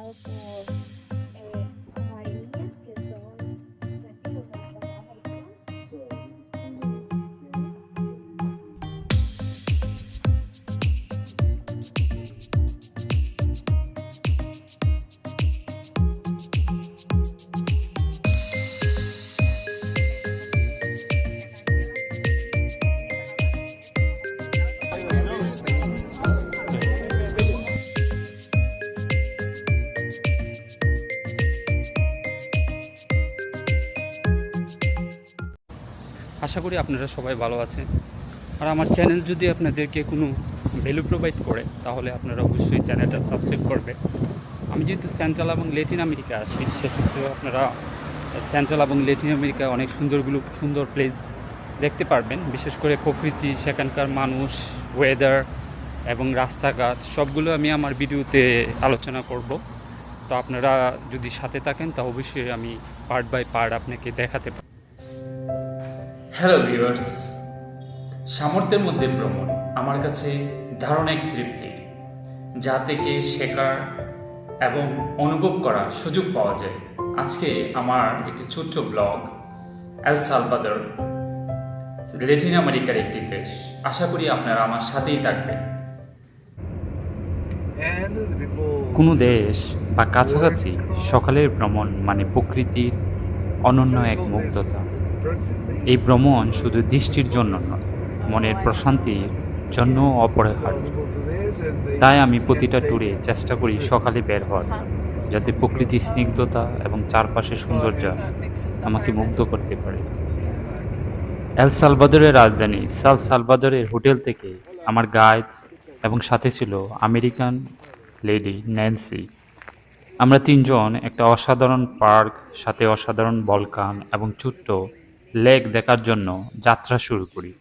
Oppo. আশা করি আপনারা সবাই ভালো আছেন। আর আমার চ্যানেল যদি আপনাদেরকে কোনো ভ্যালু প্রোভাইড করে, তাহলে আপনারা অবশ্যই চ্যানেলটা সাবস্ক্রাইব করবে। আমি যেহেতু সেন্ট্রাল এবং লেটিন আমেরিকা আসি, সেক্ষেত্রে আপনারা সেন্ট্রাল এবং লেটিন আমেরিকায় অনেক সুন্দরগুলো, সুন্দর প্লেস দেখতে পারবেন। বিশেষ করে প্রকৃতি, সেখানকার মানুষ ওয়েদার এবং রাস্তাঘাট, সবগুলো আমি আমার ভিডিওতে আলোচনা করব। তো আপনারা যদি সাথে থাকেন, তা অবশ্যই আমি পার্ট বাই পার্ট আপনাকে দেখাতে পারব হ্যালো ভিউয়ার্স সামর্থ্যের মধ্যে ভ্রমণ আমার কাছে ধারণিক তৃপ্তি, যা থেকে শেখার এবং অনুভব করার সুযোগ পাওয়া যায়। আজকে আমার একটি ছোট্ট ব্লগ এল সালভাদর ল্যাটিন আমেরিকার একটি দেশ। আশা করি আপনারা আমার সাথেই থাকবেন। কোনো দেশ বা কাছাকাছি সকালের ভ্রমণ মানে প্রকৃতির অনন্য এক মুগ্ধতা। এই ভ্রমণ শুধু দৃষ্টির জন্য নয়, মনের প্রশান্তির জন্য অপরিহার্য। তাই আমি প্রতিটা ট্যুরে চেষ্টা করি সকালে বের হওয়ার যাতে প্রকৃতির স্নিগ্ধতা এবং চারপাশের সৌন্দর্য আমাকে মুগ্ধ করতে পারে। এল সালভাদরের রাজধানী সাল সালভাদরের হোটেল থেকে আমার গাইড এবং সাথে ছিল আমেরিকান লেডি ন্যান্সি। আমরা তিনজন একটা অসাধারণ পার্ক, সাথে অসাধারণ বলকান এবং ছোট্ট লেক দেখার জন্য যাত্রা শুরু করি।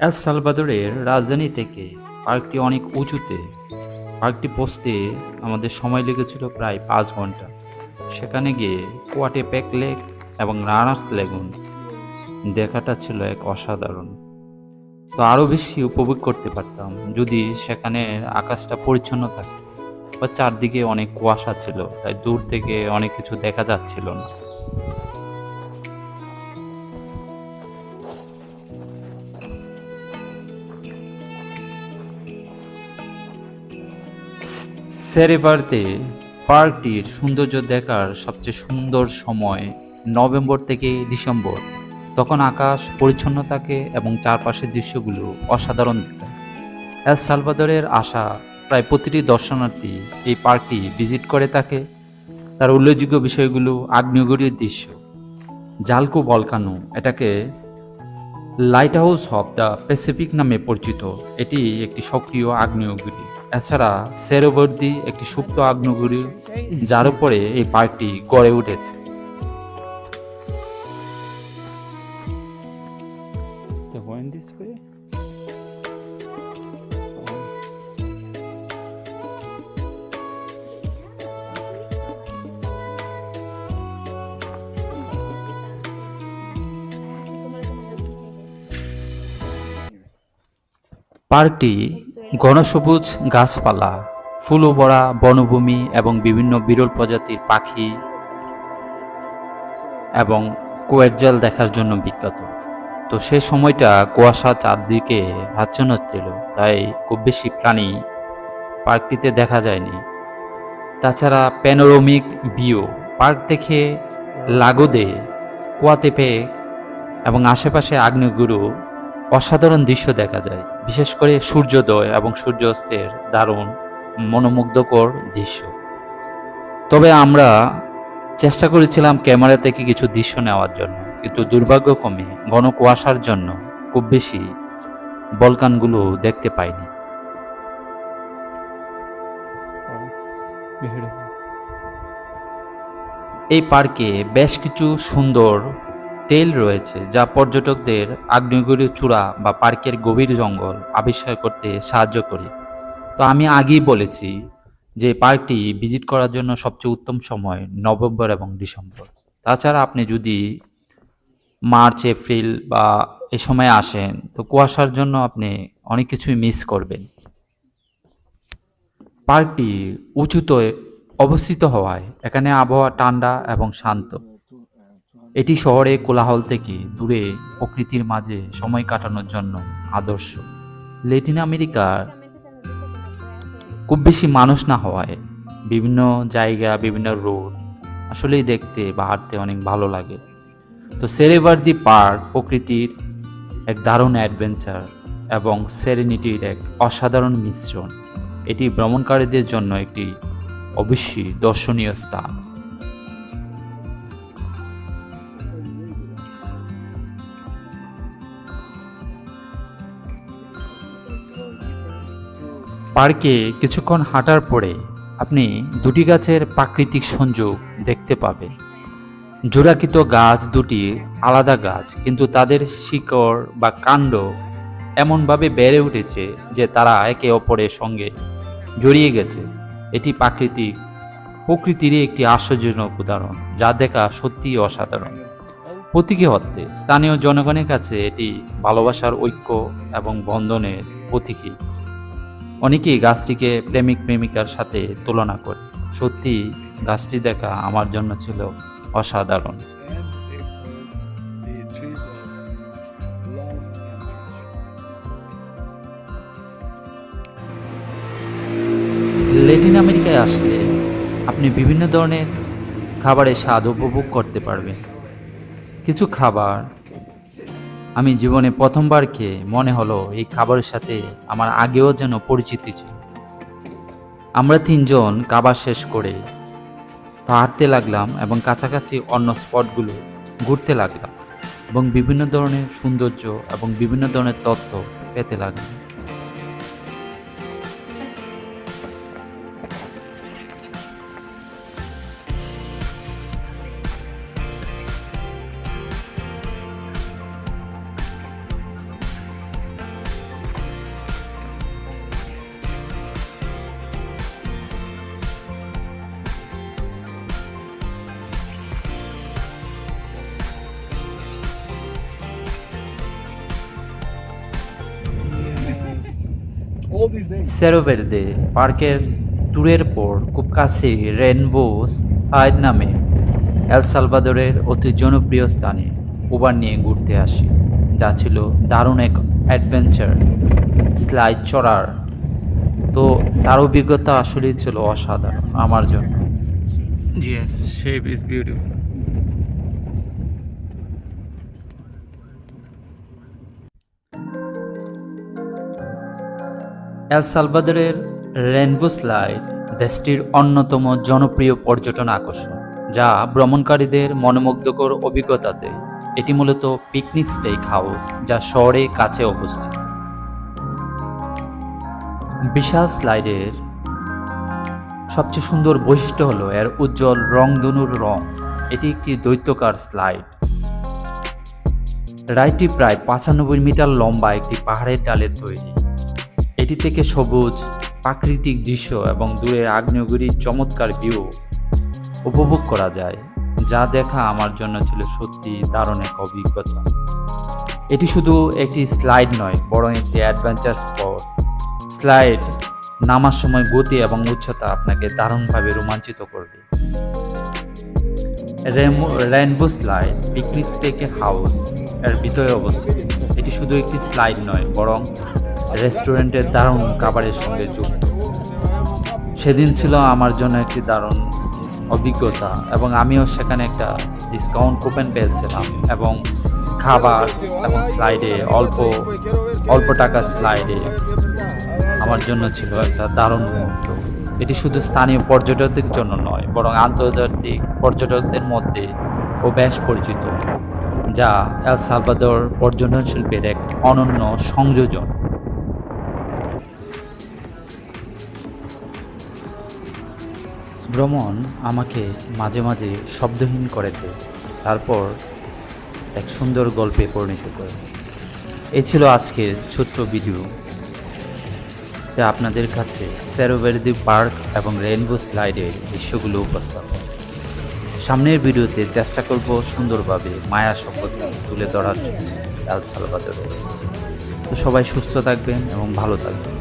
এল সালভাদরের রাজধানী থেকে পার্কটি অনেক উঁচুতে, পার্কটি পৌঁছতে আমাদের সময় লেগেছিল প্রায় পাঁচ ঘণ্টা। সেখানে গিয়ে কোয়াটে প্যাক লেক এবং রানার্স লেগুন দেখাটা ছিল এক অসাধারণ। তো আরও বেশি উপভোগ করতে পারতাম যদি সেখানে আকাশটা পরিচ্ছন্ন থাকতো। বা চারদিকে অনেক কুয়াশা ছিল, তাই দূর থেকে অনেক কিছু দেখা যাচ্ছিল না। সেরেভারতে পার্কটির সৌন্দর্য দেখার সবচেয়ে সুন্দর সময় নভেম্বর থেকে ডিসেম্বর। তখন আকাশ পরিচ্ছন্ন থাকে এবং চারপাশের দৃশ্যগুলো অসাধারণ এল সালভাদরের আসা প্রায় প্রতিটি দর্শনার্থী এই পার্কটি ভিজিট করে থাকে। তার উল্লেখযোগ্য বিষয়গুলো আগ্নেয়গিরির দৃশ্য, জালকো বলকানো এটাকে light house of the Pacific নামে পরিচিত। এটি একটি সক্রিয় আগ্নেয়গিরি। এছাড়া সেরোবর্দি একটি সুপ্ত আগ্নেয়গিরি, যার উপরে এই পার্কটি গড়ে উঠেছে। পার্কটি ঘনসবুজ গাছপালা, ফুল ভরা বনভূমি এবং বিভিন্ন বিরল প্রজাতির পাখি এবং কোয়েরজাল দেখার জন্য বিখ্যাত। তো সে সময়টা কুয়াশা চারদিকে আচ্ছন্ন ছিল, তাই খুব বেশি প্রাণী পার্কটিতে দেখা যায়নি। তাছাড়া প্যানোরমিক ভিউ পার্ক থেকে লাগোদে কুয়াতেপে এবং আশেপাশে আগ্নেয়গুরু অসাধারণ দৃশ্য দেখা যায়, বিশেষ করে সূর্যোদয় এবং সূর্যাস্তের দারুণ, মনোমুগ্ধকর দৃশ্য। তবে আমরা চেষ্টা করেছিলাম ক্যামেরা থেকে কিছু দৃশ্য নেওয়ার জন্য, কিন্তু দুর্ভাগ্যক্রমে ঘন কুয়াশার জন্য খুব বেশি বলকানগুলো দেখতে পাইনি। এই পার্কে বেশ কিছু সুন্দর টেল রয়েছে যা পর্যটকদের আগ্নেয়গিরি চূড়া বা পার্কের গভীর জঙ্গল আবিষ্কার করতে সাহায্য করে। তো আমি আগেই বলেছি যে পার্কটি ভিজিট করার জন্য সবচেয়ে উত্তম সময় নভেম্বর এবং ডিসেম্বর। তাছাড়া আপনি যদি মার্চ, এপ্রিল বা এ সময় আসেন, তো কুয়াশার জন্য আপনি অনেক কিছুই মিস করবেন। পার্কটি উঁচুতে অবস্থিত হওয়ায় এখানে আবহাওয়া ঠান্ডা এবং শান্ত। এটি শহরে কোলাহল থেকে দূরে প্রকৃতির মাঝে সময় কাটানোর জন্য আদর্শ। ল্যাটিন আমেরিকার খুব বেশি মানুষ না হওয়ায় বিভিন্ন জায়গা, বিভিন্ন রোড আসলেই দেখতে বা হাঁটতে অনেক ভালো লাগে। তো সেরেভার দি পার্ক প্রকৃতির এক দারুণ অ্যাডভেঞ্চার এবং সেরেনিটির এক অসাধারণ মিশ্রণ। এটি ভ্রমণকারীদের জন্য একটি অবশ্যই দর্শনীয় স্থান। পার্কে কিছুক্ষণ হাঁটার পরে আপনি দুটি গাছের প্রাকৃতিক সংযোগ দেখতে পাবেন। জোড়াকৃত গাছ দুটি আলাদা গাছ, কিন্তু তাদের শিকড় বা কাণ্ড এমনভাবে বেড়ে উঠেছে যে তারা একে অপরের সঙ্গে জড়িয়ে গেছে। এটি প্রাকৃতিক প্রকৃতিরই একটি আশ্চর্যজনক উদাহরণ, যা দেখা সত্যিই অসাধারণ। প্রতীকী অর্থে স্থানীয় জনগণের কাছে এটি ভালোবাসার ঐক্য এবং বন্ধনের প্রতীকী। অনেকেই গাছটিকে প্রেমিক প্রেমিকার সাথে তুলনা করে সত্যি, গাছটি দেখা আমার জন্য ছিল অসাধারণ. ল্যাটিন আমেরিকায় আসলে আপনি বিভিন্ন ধরনের খাবারের স্বাদ উপভোগ করতে পারবেন কিছু খাবার আমি জীবনে প্রথমবার খেয়ে মনে হলো এই খাবারের সাথে আমার আগেও যেন পরিচিতি ছিল। আমরা তিনজন কাবার শেষ করে হাঁটতে লাগলাম এবং কাছাকাছি অন্য স্পটগুলো ঘুরতে লাগলাম এবং বিভিন্ন ধরনের সৌন্দর্য এবং বিভিন্ন ধরনের তথ্য পেতে লাগলাম। All these পার্কের ট্যুরের পর খুব কাছেই রেনবোস আইড নামে। এল সালভাদরের অতি জনপ্রিয় স্থানে উবার নিয়ে ঘুরতে আসি যা ছিল দারুণ এক অ্যাডভেঞ্চার স্লাইড চড়ার। তো তার অভিজ্ঞতা আসলেই ছিল অসাধারণ আমার জন্য। Yes, shape is beautiful. এল সালভাদরের রেনবো স্লাইড দেশটির অন্যতম জনপ্রিয় পর্যটন আকর্ষণ, যা ভ্রমণকারীদের মনোমুগ্ধকর অভিজ্ঞতা দেয় এটি মূলত পিকনিক স্টেক হাউস যা শহরে কাছে অবস্থিত। বিশাল স্লাইডের সবচেয়ে সুন্দর বৈশিষ্ট্য হলো এর উজ্জ্বল রংধনুর রং। এটি একটি দৈত্যকার স্লাইড। রাইডটি প্রায় পঁচানব্বই মিটার লম্বা একটি পাহাড়ের ডালের তৈরি। এটি থেকে সবুজ, প্রাকৃতিক দৃশ্য এবং দূরের আগ্নেয়গিরির চমৎকার ভিউ উপভোগ করা যায়, যা দেখা আমার জন্য ছিল সত্যি দারুণ এক অভিজ্ঞতা। এটি শুধু একটি স্লাইড নয়, বরং একটি অ্যাডভেঞ্চার স্পট স্লাইড নামার সময় গতি এবং উচ্চতা আপনাকে দারুণভাবে রোমাঞ্চিত করবে। রেনবো স্লাইড পিকনিক স্টেকে হাউস এর ভিতরে অবস্থিত। এটি শুধু একটি স্লাইড নয়, বরং রেস্টুরেন্টের দারুণ খাবারের সঙ্গে যুক্ত। সেদিন ছিল আমার জন্য একটি দারুণ অভিজ্ঞতা এবং আমিও সেখানে একটা ডিসকাউন্ট কুপন পেয়েছিলাম এবং খাবার এবং স্লাইডে অল্প অল্প টাকা স্লাইডে আমার জন্য ছিল একটা দারুণ মুহূর্ত। এটি শুধু স্থানীয় পর্যটকদের জন্য নয়, বরং আন্তর্জাতিক পর্যটকদের মধ্যে ও বেশ পরিচিত, যা এল সালভাদর পর্যটন শিল্পের এক অনন্য সংযোজন। ভ্রমণ আমাকে মাঝে মাঝে শব্দহীন করে দেয়। তারপর এক সুন্দর গল্পে পরিণত করে। এ ছিল আজকের ছোট্ট ভিডিও। যা আপনাদের কাছে সেরোভেরদি পার্ক এবং রেইনবো স্লাইডের দৃশ্যগুলো উপস্থাপন। সামনের ভিডিওতে চেষ্টা করব সুন্দরভাবে মায়া সভ্যতা তুলে ধরার জন্য। তো সবাই সুস্থ থাকবেন এবং ভালো থাকবেন।